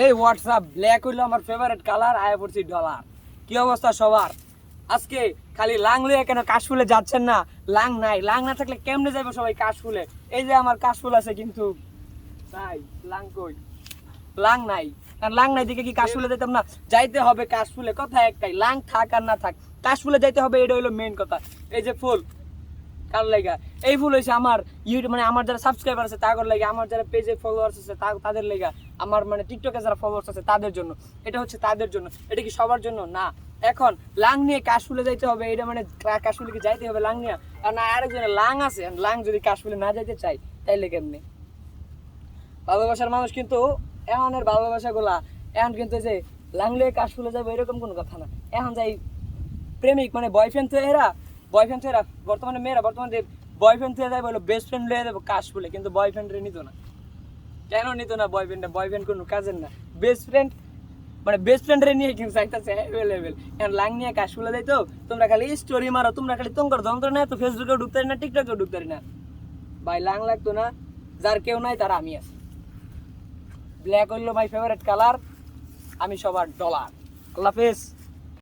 এই WhatsApp black হইল আমার ফেভারিট কালার আয়া পড়ছি ডলার কি অবস্থা সবার? আজকে খালি লাং লইয়া কেন কাশফুলে যাচ্ছেন না? লাং নাই, লাং না থাকলে কেমনে যাবে সবাই কাশফুলে? এই যে আমার কাশফুল আছে কিন্তু। নাই লাং কই? লাং নাই। আর লাং নাই দিকে কি কাশফুলে যেতাম না? যাইতে হবে কাশফুলে। কথা একটাই, লাং থাক আর না থাক। কাশফুলে যাইতে হবে এটা হলো মেইন কথা। এই যে ফুল কার লাগা, এই ফুল হয়েছে আমার ইউটিউব মানে আমার যারা সাবস্ক্রাইবার আছে তাদের লাগে, আমার যারা পেজে ফলোয়ার্স আছে তাদের লেগা, আমার মানে টিকটকে যারা ফলোয়ার্স আছে, তাদের জন্য। এটা হচ্ছে তাদের জন্য। এটা কি সবার জন্য? না। এখন লাং নিয়ে কাশফুলে যাইতে হবে এটা মানে কাশফুলে কি যাইতে হবে লাং নিয়ে আর না, আরেকজনের লাং আছে, লাং যদি কাশফুলে না যাইতে চাই তাইলে কেমনে? ভালোবাসার মানুষ কিন্তু এমনের ভালোবাসা গুলা এখন কিন্তু যে লাংলে কাশফুলে যাবে এরকম কোনো কথা না। এখন যাই প্রেমিক মানে বয়ফ্রেন্ড থেকে এরা বয়ফ্রেন্ড এরা বর্তমানে মেয়েরা, বর্তমানে বয়ফ্রেন্ড থেকে যায় বলো বেস্ট ফ্রেন্ড লয়ে যাব কাশফুলে কিন্তু বয়ফ্রেন্ডরে নিত না। কেন নিত না বয়ফ্রেন্ডে বয়ফ্রেন্ড কোনো কাজের না। বেস্ট ফ্রেন্ড মানে বেস্ট ফ্রেন্ডরে নিয়ে কিন্তু চাইতেছে অ্যাভেলেবেল এখন লাং নিয়ে কাশফুলে যাই তো তোমরা খালি স্টোরি মারো, তোমরা খালি তোমার যন্ত্র না তো ফেসবুকেও ঢুকতে না টিকটকেও ঢুকতে না। ভাই লাং লাগতো না, যার কেউ নাই, তার আমি আছি। ব্ল্যাক হইল মাই ফেভারিট কালার আমি সবার ডলার আল্লাহ হাফেজ।